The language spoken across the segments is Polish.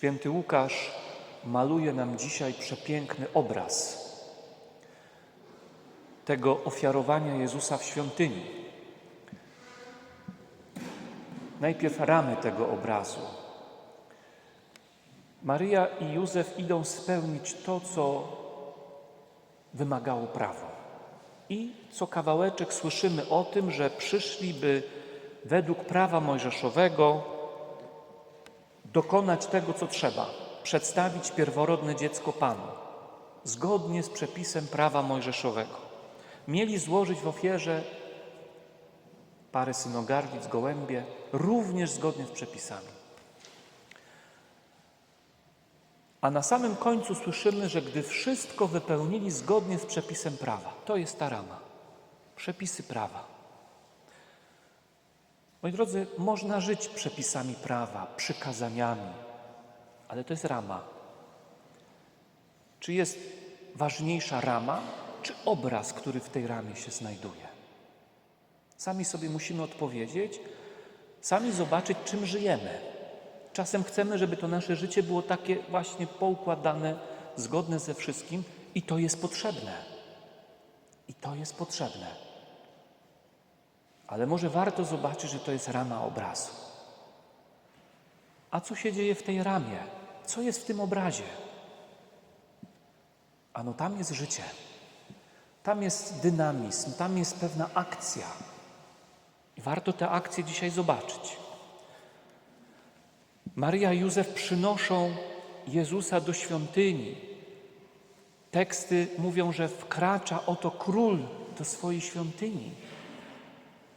Święty Łukasz maluje nam dzisiaj przepiękny obraz tego ofiarowania Jezusa w świątyni. Najpierw ramy tego obrazu. Maryja i Józef idą spełnić to, co wymagało prawo. I co kawałeczek słyszymy o tym, że przyszli, by według prawa mojżeszowego dokonać tego, co trzeba przedstawić pierworodne dziecko Panu, zgodnie z przepisem prawa mojżeszowego. Mieli złożyć w ofierze parę synogarlic, gołębie, również zgodnie z przepisami. A na samym końcu słyszymy, że gdy wszystko wypełnili zgodnie z przepisem prawa, to jest ta rama, przepisy prawa. Moi drodzy, można żyć przepisami prawa, przykazaniami, ale to jest rama. Czy jest ważniejsza rama, czy obraz, który w tej ramie się znajduje? Sami sobie musimy odpowiedzieć, sami zobaczyć, czym żyjemy. Czasem chcemy, żeby to nasze życie było takie właśnie poukładane, zgodne ze wszystkim, i to jest potrzebne. I to jest potrzebne. Ale może warto zobaczyć, że to jest rama obrazu. A co się dzieje w tej ramie? Co jest w tym obrazie? Ano tam jest życie. Tam jest dynamizm, tam jest pewna akcja. I warto tę akcję dzisiaj zobaczyć. Maria i Józef przynoszą Jezusa do świątyni. Teksty mówią, że wkracza oto król do swojej świątyni.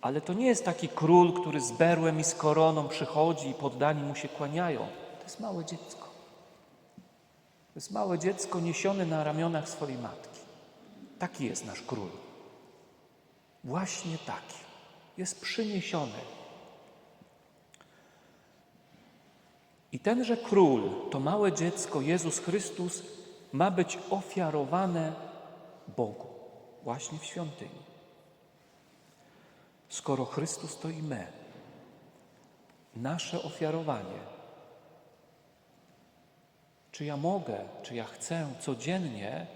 Ale to nie jest taki król, który z berłem i z koroną przychodzi i poddani mu się kłaniają. To jest małe dziecko. To jest małe dziecko niesione na ramionach swojej matki. Taki jest nasz król. Właśnie taki. Jest przyniesiony. I tenże król, to małe dziecko, Jezus Chrystus, ma być ofiarowane Bogu właśnie w świątyni. Skoro Chrystus to i my, nasze ofiarowanie, czy ja mogę, czy ja chcę codziennie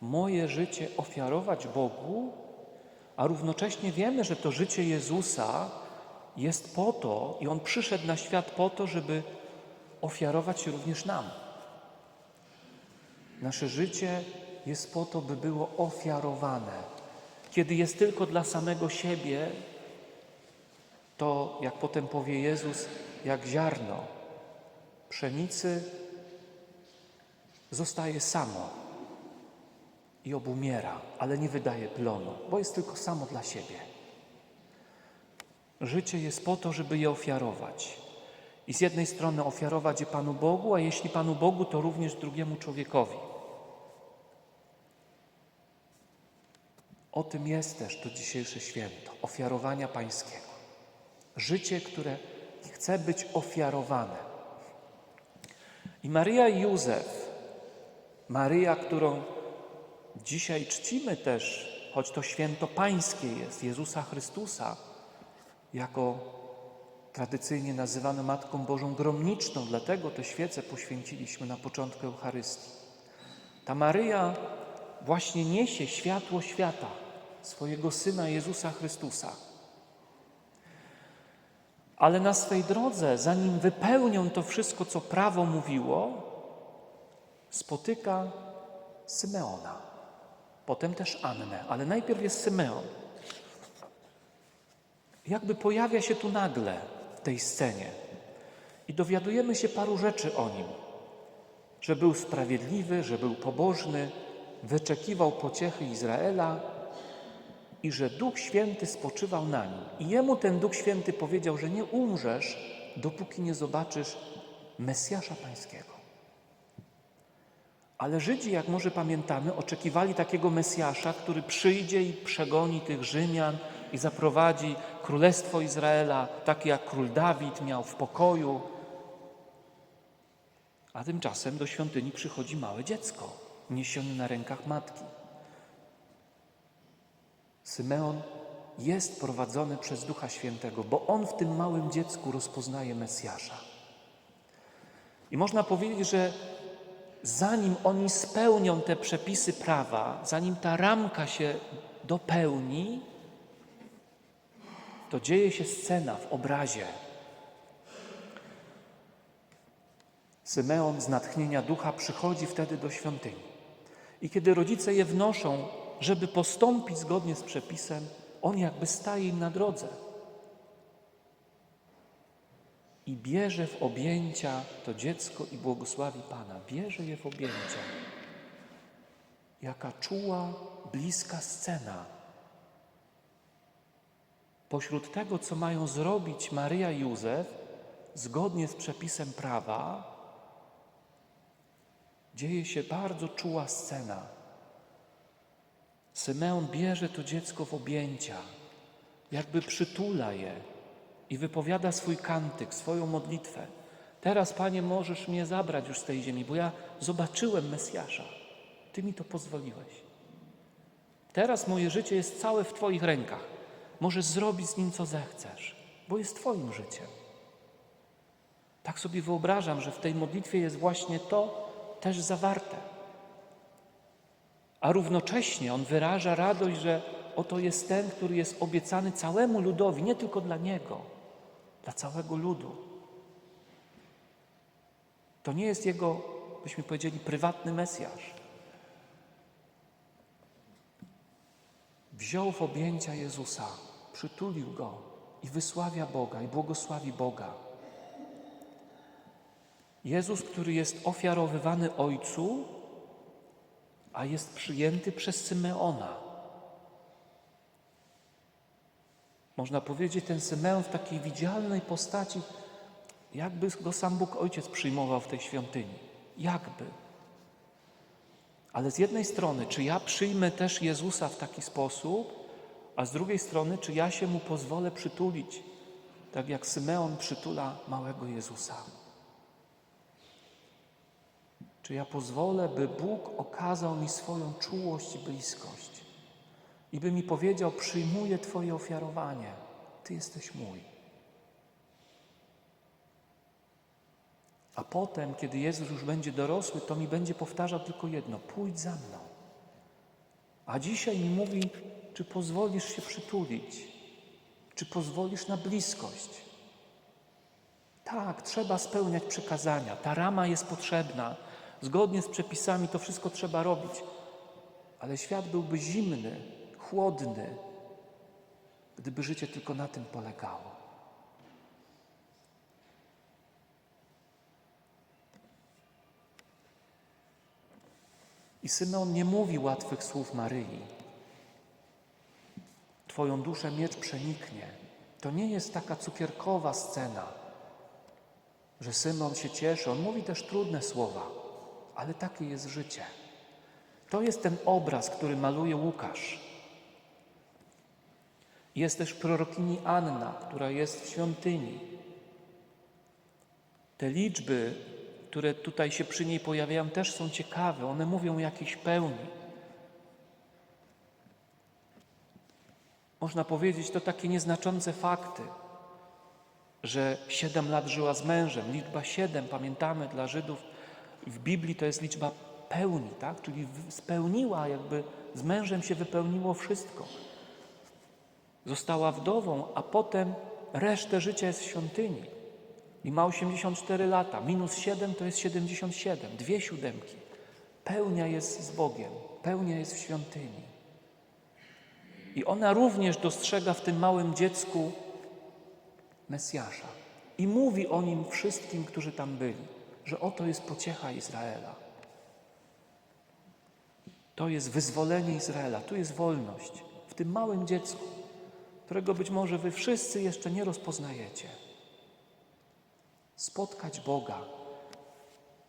moje życie ofiarować Bogu, a równocześnie wiemy, że to życie Jezusa jest po to, i On przyszedł na świat po to, żeby ofiarować się również nam. Nasze życie jest po to, by było ofiarowane. Kiedy jest tylko dla samego siebie, to jak potem powie Jezus, jak ziarno pszenicy zostaje samo i obumiera, ale nie wydaje plonu, bo jest tylko samo dla siebie. Życie jest po to, żeby je ofiarować. I z jednej strony ofiarować je Panu Bogu, a jeśli Panu Bogu, to również drugiemu człowiekowi. O tym jest też to dzisiejsze święto ofiarowania Pańskiego. Życie, które chce być ofiarowane. I Maryja i Józef, Maryja, którą dzisiaj czcimy też, choć to święto Pańskie jest, Jezusa Chrystusa, jako tradycyjnie nazywano Matką Bożą Gromniczną, dlatego te świece poświęciliśmy na początku Eucharystii. Ta Maryja właśnie niesie światło świata, swojego Syna Jezusa Chrystusa. Ale na swej drodze, zanim wypełnią to wszystko, co prawo mówiło, spotyka Symeona, potem też Annę, ale najpierw jest Symeon. Jakby pojawia się tu nagle w tej scenie i dowiadujemy się paru rzeczy o nim, że był sprawiedliwy, że był pobożny, wyczekiwał pociechy Izraela i że Duch Święty spoczywał na nim. I jemu ten Duch Święty powiedział, że nie umrzesz, dopóki nie zobaczysz Mesjasza Pańskiego. Ale Żydzi, jak może pamiętamy, oczekiwali takiego Mesjasza, który przyjdzie i przegoni tych Rzymian i zaprowadzi królestwo Izraela, takie jak król Dawid miał w pokoju. A tymczasem do świątyni przychodzi małe dziecko, niesione na rękach matki. Symeon jest prowadzony przez Ducha Świętego, bo on w tym małym dziecku rozpoznaje Mesjasza. I można powiedzieć, że zanim oni spełnią te przepisy prawa, zanim ta ramka się dopełni, to dzieje się scena w obrazie. Symeon z natchnienia ducha przychodzi wtedy do świątyni. I kiedy rodzice je wnoszą, żeby postąpić zgodnie z przepisem, on jakby staje im na drodze. I bierze w objęcia to dziecko i błogosławi Pana. Bierze je w objęcia. Jaka czuła, bliska scena. Pośród tego, co mają zrobić Maryja i Józef, zgodnie z przepisem prawa, dzieje się bardzo czuła scena. Symeon bierze to dziecko w objęcia, jakby przytula je i wypowiada swój kantyk, swoją modlitwę. Teraz, Panie, możesz mnie zabrać już z tej ziemi, bo ja zobaczyłem Mesjasza. Ty mi to pozwoliłeś. Teraz moje życie jest całe w Twoich rękach. Możesz zrobić z nim, co zechcesz, bo jest Twoim życiem. Tak sobie wyobrażam, że w tej modlitwie jest właśnie to też zawarte. A równocześnie on wyraża radość, że oto jest ten, który jest obiecany całemu ludowi, nie tylko dla niego, dla całego ludu. To nie jest jego, byśmy powiedzieli, prywatny Mesjasz. Wziął w objęcia Jezusa, przytulił go i wysławia Boga i błogosławi Boga. Jezus, który jest ofiarowywany Ojcu, a jest przyjęty przez Symeona. Można powiedzieć, ten Symeon w takiej widzialnej postaci, jakby go sam Bóg Ojciec przyjmował w tej świątyni. Jakby. Ale z jednej strony, czy ja przyjmę też Jezusa w taki sposób, a z drugiej strony, czy ja się mu pozwolę przytulić, tak jak Symeon przytula małego Jezusa. Czy ja pozwolę, by Bóg okazał mi swoją czułość i bliskość i by mi powiedział: Przyjmuję Twoje ofiarowanie, Ty jesteś mój. A potem, kiedy Jezus już będzie dorosły, to mi będzie powtarzał tylko jedno: pójdź za mną. A dzisiaj mi mówi: czy pozwolisz się przytulić? Czy pozwolisz na bliskość? Tak, trzeba spełniać przykazania. Ta rama jest potrzebna. Zgodnie z przepisami to wszystko trzeba robić. Ale świat byłby zimny, chłodny, gdyby życie tylko na tym polegało. I Symeon nie mówi łatwych słów Maryi. Twoją duszę miecz przeniknie. To nie jest taka cukierkowa scena, że Symeon się cieszy. On mówi też trudne słowa, ale takie jest życie. To jest ten obraz, który maluje Łukasz. Jest też prorokini Anna, która jest w świątyni. Te liczby, które tutaj się przy niej pojawiają, też są ciekawe. One mówią o jakiejś pełni. Można powiedzieć, to takie nieznaczące fakty, że siedem lat żyła z mężem. Liczba siedem, pamiętamy, dla Żydów w Biblii to jest liczba pełni, tak? czyli spełniła, jakby z mężem się wypełniło wszystko. Została wdową, a potem resztę życia jest w świątyni. I ma 84 lata. Minus 7 to jest 77. Dwie siódemki. Pełnia jest z Bogiem. Pełnia jest w świątyni. I ona również dostrzega w tym małym dziecku Mesjasza. I mówi o nim wszystkim, którzy tam byli, że oto jest pociecha Izraela. To jest wyzwolenie Izraela, tu jest wolność w tym małym dziecku, którego być może wy wszyscy jeszcze nie rozpoznajecie. Spotkać Boga,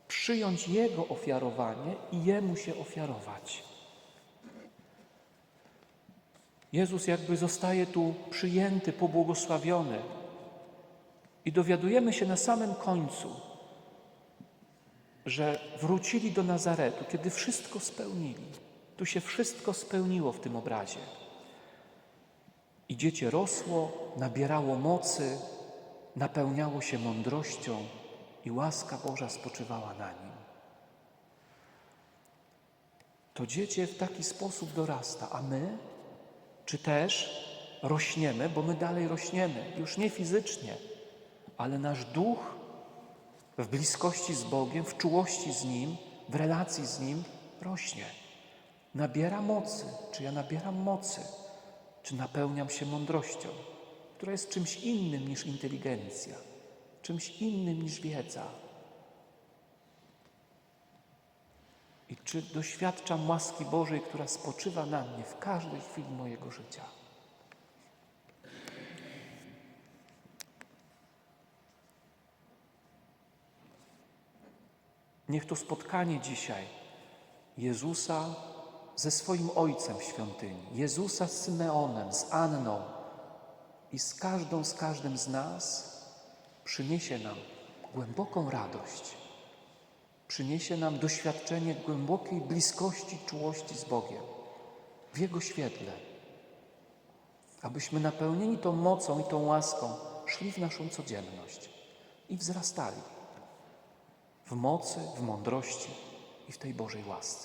przyjąć Jego ofiarowanie i Jemu się ofiarować. Jezus jakby zostaje tu przyjęty, pobłogosławiony. I dowiadujemy się na samym końcu, że wrócili do Nazaretu, kiedy wszystko spełnili. Tu się wszystko spełniło w tym obrazie. I dziecię rosło, nabierało mocy, napełniało się mądrością i łaska Boża spoczywała na nim. To dziecię w taki sposób dorasta, a my, czy też rośniemy, bo my dalej rośniemy, już nie fizycznie, ale nasz duch w bliskości z Bogiem, w czułości z Nim, w relacji z Nim rośnie. Nabiera mocy. Czy ja nabieram mocy? Czy napełniam się mądrością, która jest czymś innym niż inteligencja, czymś innym niż wiedza? I czy doświadczam łaski Bożej, która spoczywa na mnie w każdej chwili mojego życia? Niech to spotkanie dzisiaj Jezusa ze swoim Ojcem w świątyni, Jezusa z Symeonem, z Anną i z każdą, z każdym z nas przyniesie nam głęboką radość, przyniesie nam doświadczenie głębokiej bliskości, czułości z Bogiem w Jego świetle, abyśmy napełnieni tą mocą i tą łaską szli w naszą codzienność i wzrastali w mocy, w mądrości i w tej Bożej łasce.